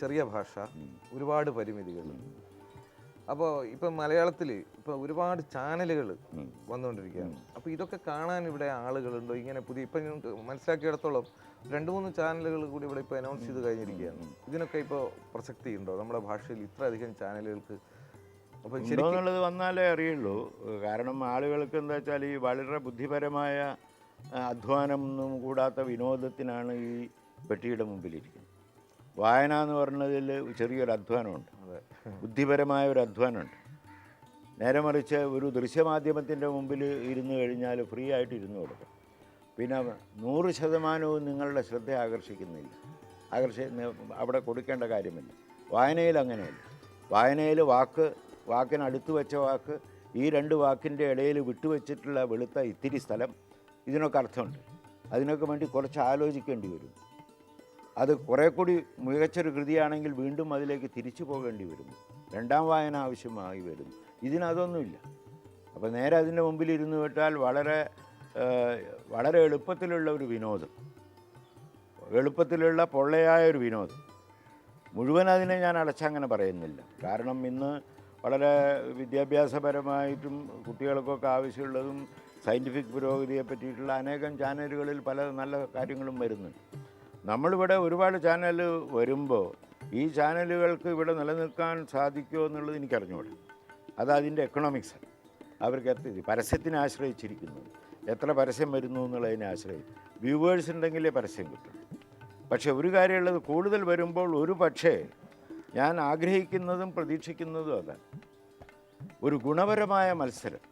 ചെറിയ ഭാഷ ഒരുപാട് പരിമിതികൾ. അപ്പോൾ ഇപ്പം മലയാളത്തിൽ ഇപ്പൊ ഒരുപാട് ചാനലുകൾ വന്നുകൊണ്ടിരിക്കുകയാണ് അപ്പോൾ ഇതൊക്കെ കാണാൻ ഇവിടെ ആളുകളുണ്ടോ? ഇങ്ങനെ പുതിയ ഇപ്പം മനസ്സിലാക്കിയിടത്തോളം രണ്ട് മൂന്ന് ചാനലുകൾ കൂടി ഇവിടെ ഇപ്പൊ അനൗൺസ് ചെയ്ത് കഴിഞ്ഞിരിക്കുകയാണ്. ഇതിനൊക്കെ ഇപ്പോൾ പ്രസക്തി ഉണ്ടോ? നമ്മുടെ ഭാഷയിൽ ഇത്ര അധികം ചാനലുകൾക്ക് അപ്പോൾ ശരിക്കും വന്നാലേ അറിയുള്ളൂ. കാരണം ആളുകൾക്ക് എന്താ വെച്ചാൽ ഈ വളരെ ബുദ്ധിപരമായ ആ, അധ്വാനം കൂടാത്ത വിനോദത്തിനാണ് ഈ പെട്ടിയുടെ മുമ്പിലിരിക്കുന്നത്. വായന എന്ന് പറഞ്ഞതിൽ ചെറിയൊരു അധ്വാനമുണ്ട്. ബുദ്ധിപരമായ ഒരു അധ്വാനമുണ്ട്. നേരെ മറിച്ച് ഒരു ദൃശ്യമാധ്യമത്തിന്റെ മുമ്പിൽ ഇരുന്ന് കഴിഞ്ഞാൽ ഫ്രീ ആയിട്ട് ഇരുന്ന് കൊടുക്കും. പിന്നെ നൂറ് ശതമാനവും നിങ്ങളുടെ ശ്രദ്ധ ആകർഷിക്കുന്നില്ല. ആകർഷി അവിടെ കൊടുക്കേണ്ട കാര്യമില്ല. വായനയിൽ അങ്ങനെയല്ല. വായനയിൽ വാക്ക് വാക്കിനടുത്ത് വെച്ച വാക്ക് ഈ രണ്ട് വാക്കിന്റെ ഇടയിൽ വിട്ടുവെച്ചിട്ടുള്ള വെളുത്ത ഇത്തിരി സ്ഥലം ഇതിനൊക്കെ അർത്ഥമുണ്ട്. അതിനൊക്കെ വേണ്ടി കുറച്ച് ആലോചിക്കേണ്ടി വരും. അത് കുറേ കൂടി മികച്ചൊരു കൃതിയാണെങ്കിൽ വീണ്ടും അതിലേക്ക് തിരിച്ചു പോകേണ്ടി വരും. രണ്ടാം വായന ആവശ്യമായി വരുന്നു ഇതിനതൊന്നുമില്ല. അപ്പോൾ നേരെ അതിന്റെ മുമ്പിൽ ഇരുന്ന് വിട്ടാൽ വളരെ വളരെ എളുപ്പത്തിലുള്ള ഒരു വിനോദം. എളുപ്പത്തിലുള്ള പൊള്ളയായ ഒരു വിനോദം. മുഴുവൻ അതിനെ ഞാൻ അടച്ചങ്ങനെ പറയുന്നില്ല. കാരണം ഇന്ന് വളരെ വിദ്യാഭ്യാസപരമായിട്ടും കുട്ടികൾക്കൊക്കെ ആവശ്യമുള്ളതും സയന്റിഫിക് പുരോഗതിയെ പറ്റിയിട്ടുള്ള അനേകം ചാനലുകളിൽ പല നല്ല കാര്യങ്ങളും വരുന്നുണ്ട്. നമ്മളിവിടെ ഒരുപാട് ചാനൽ വരുമ്പോൾ ഈ ചാനലുകൾക്ക് ഇവിടെ നിലനിൽക്കാൻ സാധിക്കുമോ എന്നുള്ളത് എനിക്കറിഞ്ഞൂടെ. അത് അതിന്റെ എക്കണോമിക്സ് അവർക്ക് എത്ര പരസ്യത്തിനെ ആശ്രയിച്ചിരിക്കുന്നു. എത്ര പരസ്യം വരുന്നു എന്നുള്ളതിനെ ആശ്രയിച്ച്. വ്യൂവേഴ്സ് ഉണ്ടെങ്കിലേ പരസ്യം കിട്ടും. പക്ഷേ ഒരു കാര്യമുള്ളത് കൂടുതൽ വരുമ്പോൾ ഒരു പക്ഷേ ഞാൻ ആഗ്രഹിക്കുന്നതും പ്രതീക്ഷിക്കുന്നതും അതാണ്. ഒരു ഗുണപരമായ മത്സരം.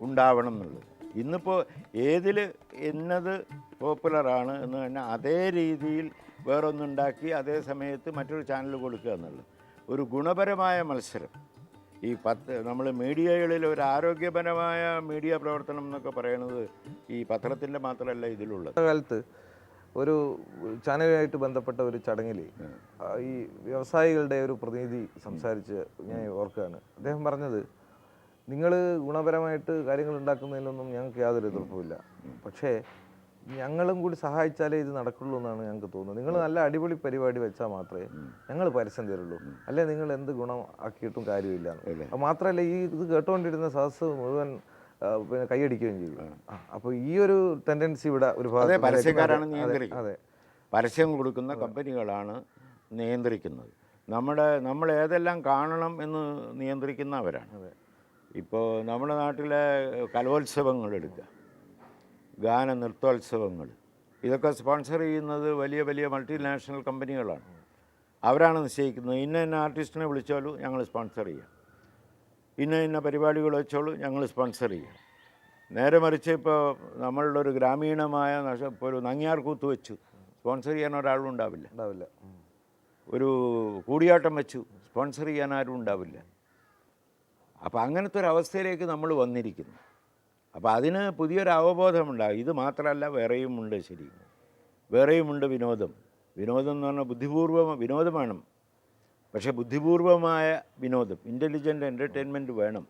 ഉണ്ടാവണം എന്നുള്ളത് ഇന്നിപ്പോൾ ഏതിൽ എന്നത് പോപ്പുലറാണ് എന്ന് പറഞ്ഞാൽ അതേ രീതിയിൽ വേറൊന്നുണ്ടാക്കി അതേ സമയത്ത് മറ്റൊരു ചാനൽ കൊടുക്കുക എന്നുള്ളത്. ഒരു ഗുണപരമായ മത്സരം. ഈ പത്ത് നമ്മൾ മീഡിയകളിൽ ഒരു ആരോഗ്യപരമായ മീഡിയ പ്രവർത്തനം എന്നൊക്കെ പറയുന്നത് ഈ പത്രത്തിന്റെ മാത്രമല്ല ഇതിലുള്ളത്. കാലത്ത് ഒരു ചാനലുമായിട്ട് ബന്ധപ്പെട്ട ഒരു ചടങ്ങിൽ ഈ വ്യവസായികളുടെ ഒരു പ്രതിനിധി സംസാരിച്ച് ഞാൻ ഓർക്കുകയാണ്. അദ്ദേഹം പറഞ്ഞത് നിങ്ങൾ ഗുണപരമായിട്ട് കാര്യങ്ങൾ ഉണ്ടാക്കുന്നതിലൊന്നും ഞങ്ങൾക്ക് യാതൊരു എതിർപ്പുമില്ല. പക്ഷേ ഞങ്ങളും കൂടി സഹായിച്ചാലേ ഇത് നടക്കുള്ളൂ എന്നാണ് ഞങ്ങൾക്ക് തോന്നുന്നത്. നിങ്ങൾ നല്ല അടിപൊളി പരിപാടി വെച്ചാൽ മാത്രമേ ഞങ്ങൾ പരസ്യം തരുള്ളൂ അല്ലെ നിങ്ങൾ എന്ത് ഗുണം ആക്കിയിട്ടും കാര്യമില്ല. മാത്രമല്ല ഈ ഇത് കേട്ടുകൊണ്ടിരുന്ന സദസ് മുഴുവൻ പിന്നെ കൈയടിക്കുകയും ചെയ്തു. അപ്പോൾ ഈ ഒരു ടെൻഡൻസി ഇവിടെ ഒരു പരസ്യക്കാരാണ് അതെ പരസ്യം കൊടുക്കുന്ന കമ്പനികളാണ് നിയന്ത്രിക്കുന്നത്. നമ്മുടെ നമ്മൾ ഏതെല്ലാം കാണണം എന്ന് നിയന്ത്രിക്കുന്നവരാണ്. ഇപ്പോൾ നമ്മുടെ നാട്ടിലെ കലോത്സവങ്ങൾ എടുക്കുക ഗാന നൃത്തോത്സവങ്ങൾ. ഇതൊക്കെ സ്പോൺസർ ചെയ്യുന്നത് വലിയ വലിയ മൾട്ടിനാഷണൽ കമ്പനികളാണ്. അവരാണ് നിശ്ചയിക്കുന്നത്. ഇന്ന ഇന്ന ആർട്ടിസ്റ്റിനെ വിളിച്ചോളൂ ഞങ്ങൾ സ്പോൺസർ ചെയ്യാം. ഇന്ന ഇന്ന പരിപാടികൾ വെച്ചോളൂ ഞങ്ങൾ സ്പോൺസർ ചെയ്യാം. നേരെ മറിച്ച് ഇപ്പോൾ നമ്മളുടെ ഒരു ഗ്രാമീണമായ നഷ- ഇപ്പോൾ ഒരു നങ്ങിയാർ കൂത്ത് വെച്ചു. സ്പോൺസർ ചെയ്യാൻ ഒരാളും ഉണ്ടാവില്ല. ഉണ്ടാവില്ല. ഒരു കൂടിയാട്ടം വെച്ചു. സ്പോൺസർ ചെയ്യാൻ ആരും ഉണ്ടാവില്ല. അപ്പോൾ അങ്ങനത്തെ ഒരു അവസ്ഥയിലേക്ക് നമ്മൾ വന്നിരിക്കുന്നു. അപ്പോൾ അതിന് പുതിയൊരു അവബോധമുണ്ടാകും ഇത് മാത്രമല്ല വേറെയുമുണ്ട് ശരി. വേറെയുമുണ്ട് വിനോദം. വിനോദം എന്ന് പറഞ്ഞാൽ ബുദ്ധിപൂർവം വിനോദം വേണം പക്ഷേ ബുദ്ധിപൂർവമായ വിനോദം ഇന്റലിജന്റ് എന്റർടൈൻമെന്റ് വേണം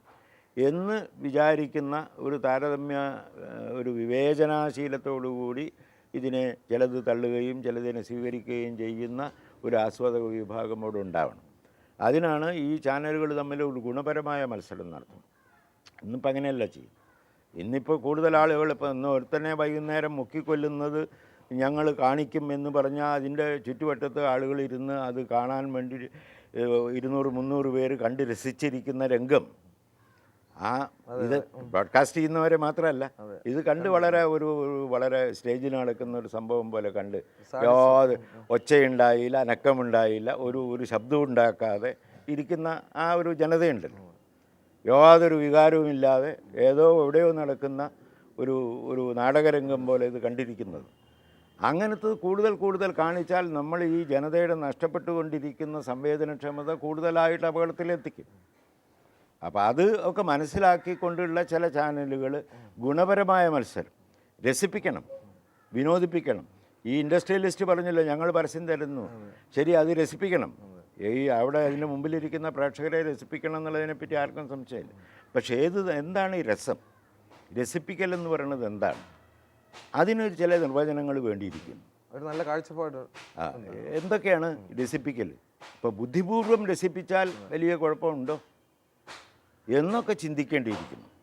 എന്ന് വിചാരിക്കുന്ന ഒരു താരതമ്യ ഒരു വിവേചനാശീലത്തോടുകൂടി ഇതിനെ ചിലത് തള്ളുകയും ചിലതിനെ സ്വീകരിക്കുകയും ചെയ്യുന്ന ഒരു ആസ്വാദക വിഭാഗം അവിടെ ഉണ്ടാവണം. അതിനാണ് ഈ ചാനലുകൾ തമ്മിൽ ഒരു ഗുണപരമായ മത്സരം നടത്തുന്നത്. ഇന്നിപ്പോൾ അങ്ങനെയല്ല ചെയ്യും. ഇന്നിപ്പോൾ കൂടുതൽ ആളുകൾ ഇപ്പോൾ ഇന്ന് ഒരുത്തനെ വൈകുന്നേരം മുക്കിക്കൊല്ലുന്നത് ഞങ്ങൾ കാണിക്കും എന്ന് പറഞ്ഞാൽ അതിന്റെ ചുറ്റുവട്ടത്ത് ആളുകൾ ഇരുന്ന് അത് കാണാൻ വേണ്ടി ഇരുന്നൂറ് മുന്നൂറ് പേര് കണ്ട് രസിച്ചിരിക്കുന്ന രംഗം ആ ഇത് ബ്രോഡ്കാസ്റ്റ് ചെയ്യുന്നവരെ മാത്രമല്ല. ഇത് കണ്ട് വളരെ ഒരു വളരെ സ്റ്റേജിൽ നടക്കുന്ന ഒരു സംഭവം പോലെ കണ്ട്. യാത് ഒച്ചയുണ്ടായില്ല അനക്കമുണ്ടായില്ല ഒരു ഒരു ശബ്ദവും ഉണ്ടാക്കാതെ ഇരിക്കുന്ന ആ ഒരു ജനതയുണ്ടല്ലോ. യാതൊരു വികാരവുമില്ലാതെ ഏതോ എവിടെയോ നടക്കുന്ന ഒരു ഒരു നാടകരംഗം പോലെ ഇത് കണ്ടിരിക്കുന്നത്. അങ്ങനത്തെ കൂടുതൽ കൂടുതൽ കാണിച്ചാൽ നമ്മൾ ഈ ജനതയുടെ നഷ്ടപ്പെട്ടുകൊണ്ടിരിക്കുന്ന സംവേദനക്ഷമത കൂടുതലായിട്ട് അപകടത്തിലെത്തിക്കും. അപ്പോൾ അത് ഒക്കെ മനസ്സിലാക്കിക്കൊണ്ടുള്ള ചില ചാനലുകൾ ഗുണപരമായ മത്സരം. രസിപ്പിക്കണം. വിനോദിപ്പിക്കണം. ഈ ഇൻഡസ്ട്രിയലിസ്റ്റ് പറഞ്ഞല്ലോ ഞങ്ങൾ പരസ്യം തരുന്നു. ശരി അത് രസിപ്പിക്കണം. ഈ അവിടെ അതിന് മുമ്പിലിരിക്കുന്ന പ്രേക്ഷകരെ രസിപ്പിക്കണം എന്നുള്ളതിനെപ്പറ്റി ആർക്കും സംശയമില്ല. പക്ഷേ ഏത് എന്താണ് ഈ രസം? രസിപ്പിക്കൽ എന്ന് പറയുന്നത് എന്താണ്? അതിനൊരു ചില നിർവചനങ്ങൾ വേണ്ടിയിരിക്കുന്നു. ഒരു നല്ല കാഴ്ചപ്പാട്. എന്തൊക്കെയാണ് രസിപ്പിക്കൽ? ഇപ്പോൾ ബുദ്ധിപൂർവം രസിപ്പിച്ചാൽ വലിയ കുഴപ്പമുണ്ടോ? എന്നൊക്കെ ചിന്തിക്കേണ്ടിയിരിക്കുന്നു.